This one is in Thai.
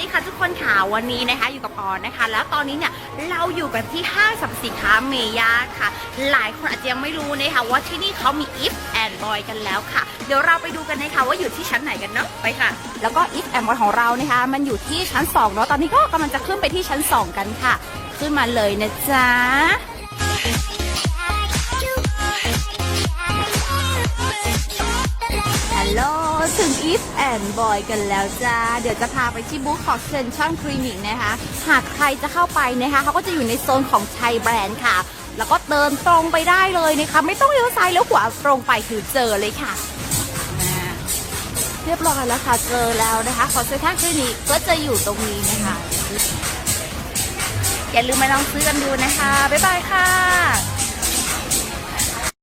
ดีค่ะทุกคนค่ะวันนี้นะคะอยู่กับออนนะคะ แล้วตอนนี้เนี่ยเราอยู่กันที่ห้างสรรพสินค้าเมย่าค่ะ หลายคนอาจจะยังไม่รู้นะคะว่าที่นี่เขามี if and boy กันแล้วค่ะ เดี๋ยวเราไปดูกันนะคะว่าอยู่ที่ชั้นไหนกันเนาะไปค่ะ แล้วก็ if and boy ของเรานะคะ มันอยู่ที่ชั้น2เนาะตอนนี้ก็กำลังจะขึ้นไปที่ชั้น 2 กันค่ะ ขึ้นมาเลยนะจ๊ะ ลโหลถึง If and Boy กันแล้วจ้า เดี๋ยวจะพาไปที่บูธของเซนชั่นคลินิกนะคะ หากใครจะเข้าไปนะคะเขาก็จะอยู่ในโซนของไทยแบรนด์ค่ะ แล้วก็เดินตรงไปได้เลยนะคะ ไม่ต้องเลี้ยวซ้ายแล้วขวาตรงไปคือเจอเลยค่ะ เรียบร้อยแล้วค่ะ เจอแล้วนะคะ ของเซนชั่นคลินิกก็จะอยู่ตรงนี้นะคะ อย่าลืมมาลองซื้อกันดูนะคะ บ๊ายบายค่ะ